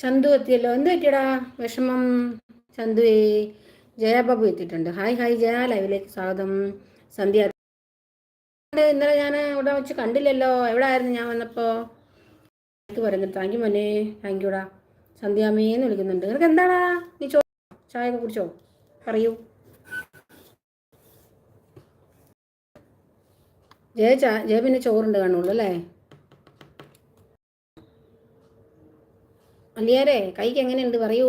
ചന്തു എത്തിയല്ലോ. എന്ത് പറ്റിയടാ? വിഷമം. ചന്തുവേ ജയാബാബു എത്തിയിട്ടുണ്ട്. ഹായ് ഹായ് ജയ ലൈവിലേക്ക് സ്വാഗതം. സന്ധ്യ. ഇന്നലെ ഞാൻ ഇവിടെ വെച്ച് കണ്ടില്ലല്ലോ. എവിടെ ആയിരുന്നു ഞാൻ വന്നപ്പോൾ എനിക്ക് പറയുന്നത് താങ്ക് യു മോനെ. താങ്ക് യുടാ സന്ധ്യാമ്മയെന്ന് വിളിക്കുന്നുണ്ട്. നിനക്ക് എന്താടാ? നീ ചോ ചായ ഒക്കെ കുടിച്ചോ? പറയൂ. ജയ ചാ ജയ പിന്നെ ചോറുണ്ട് കാണുള്ളൂ അല്ലേ? അല്ലിയാരെ കൈക്ക് എങ്ങനെയുണ്ട്? പറയൂ.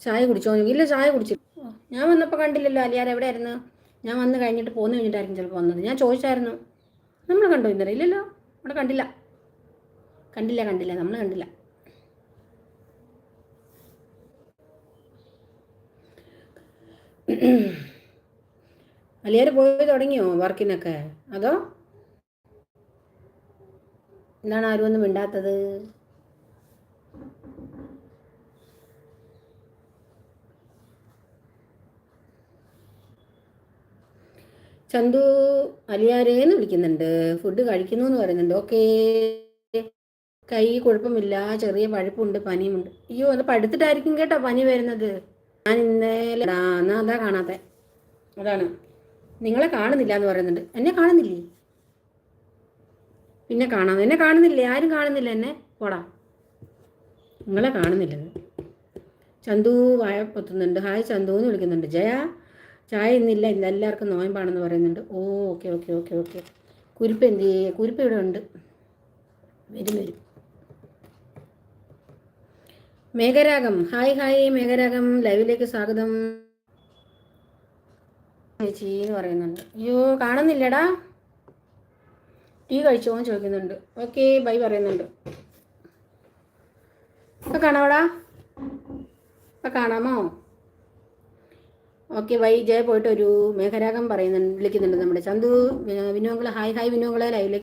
ചായ കുടിച്ചോ? ഇല്ല ചായ കുടിച്ചു ഞാൻ വന്നപ്പോൾ കണ്ടില്ലല്ലോ അലിയാർ എവിടെയായിരുന്നു? ഞാൻ വന്ന് കഴിഞ്ഞിട്ട് പോന്നു കഴിഞ്ഞിട്ടായിരിക്കും ചിലപ്പോൾ വന്നത്. ഞാൻ ചോദിച്ചായിരുന്നു. നമ്മൾ കണ്ടോ ഇന്നലെ? ഇല്ലല്ലോ. അവിടെ കണ്ടില്ല. കണ്ടില്ല കണ്ടില്ല. നമ്മൾ കണ്ടില്ല. അലിയാർ പോയി തുടങ്ങിയോ വർക്കിനൊക്കെ? അതോ? എന്താണ് ആരും ഒന്നും മിണ്ടാത്തത്? ചന്തു അലിയാരേന്ന് വിളിക്കുന്നുണ്ട്. ഫുഡ് കഴിക്കുന്നു എന്ന് പറയുന്നുണ്ട്. ഓക്കേ കൈ കുഴപ്പമില്ല. ചെറിയ പഴുപ്പുണ്ട് പനിയുമുണ്ട് അയ്യോ അത് പടുത്തിട്ടായിരിക്കും കേട്ടോ പനി വരുന്നത്. ഞാൻ ഇന്നലെ അതാ കാണാത്തെ. അതാണ്. നിങ്ങളെ കാണുന്നില്ല എന്ന് പറയുന്നുണ്ട്. എന്നെ കാണുന്നില്ലേ? പിന്നെ കാണാ. എന്നെ കാണുന്നില്ലേ? ആരും കാണുന്നില്ല എന്നെ? പോടാ. നിങ്ങളെ കാണുന്നില്ലെന്ന് ചന്തു വായ പൊത്തുന്നുണ്ട്. ഹായ് ചന്തു എന്ന് വിളിക്കുന്നുണ്ട്. ജയ ചായ ഇന്നില്ല. ഇന്ന് എല്ലാവർക്കും നോയമ്പാണെന്ന് പറയുന്നുണ്ട്. ഓ ഓക്കെ ഓക്കെ ഓക്കെ ഓക്കെ. കുരുപ്പ് എന്ത് കുരിപ്പ് ഇവിടെ ഉണ്ട്. വരും വരും. മേഘരാഗം. Hi hi Megharagam. ലൈവിലേക്ക് സ്വാഗതം. ചേച്ചി എന്ന് പറയുന്നുണ്ട്. അയ്യോ കാണുന്നില്ലടാ. ടീ കഴിച്ചോ എന്ന് ചോദിക്കുന്നുണ്ട്. ഓക്കെ ബൈ പറയുന്നുണ്ട്. ഇപ്പം കാണാവടാ? ഇപ്പം കാണാമോ? ഓക്കെ വൈ ജയ പോയിട്ട് ഒരു മേഘരാഗം പറയുന്നുണ്ട് വിളിക്കുന്നുണ്ട് നമ്മുടെ ചന്തു. വിനോങ്ങളെ ഹായ് ഹായ് വിനോങ്ങളെ ലൈവിലേക്ക്